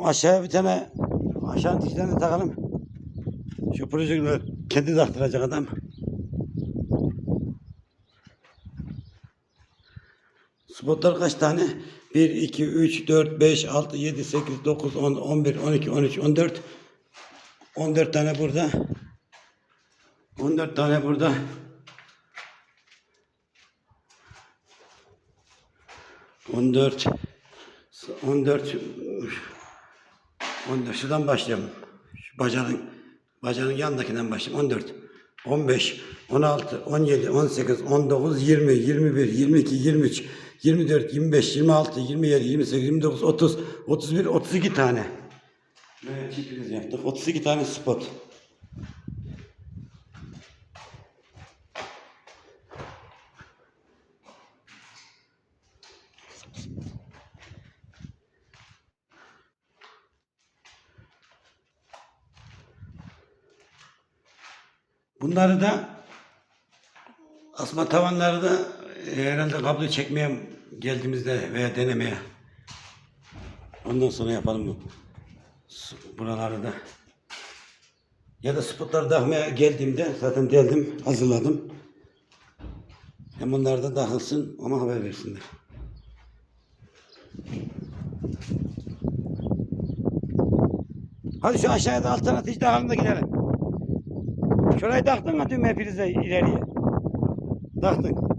aşağıya bir tane aşağı dişlerini takalım. Şu projektör kendi taktıracak adam. Spotlar kaç tane? 1, 2, 3, 4, 5, 6, 7, 8, 9, 10, 11, 12, 13, 14. 14 tane burada. 14 tane burada. 14 14 14 şuradan başlayalım. Şu bacanın bacanın yanındakinden başlayalım. 14 15 16 17 18 19 20 21 22 23 24 25 26 27 28 29 30 31 32 tane. Evet çiftimiz yaptık. 32 tane spot. Bunları da asma tavanları da e, herhalde kablo çekmeye geldiğimizde veya denemeye. Ondan sonra yapalım Buraları da. Ya da spotları takmaya geldiğimde zaten geldim, hazırladım. Hem bunlar da takılsın ama haber versinler. Hadi şu aşağıya da alternatif takalım da gidelim. Şurayı taktın mı tüm prize ileriye? Taktın.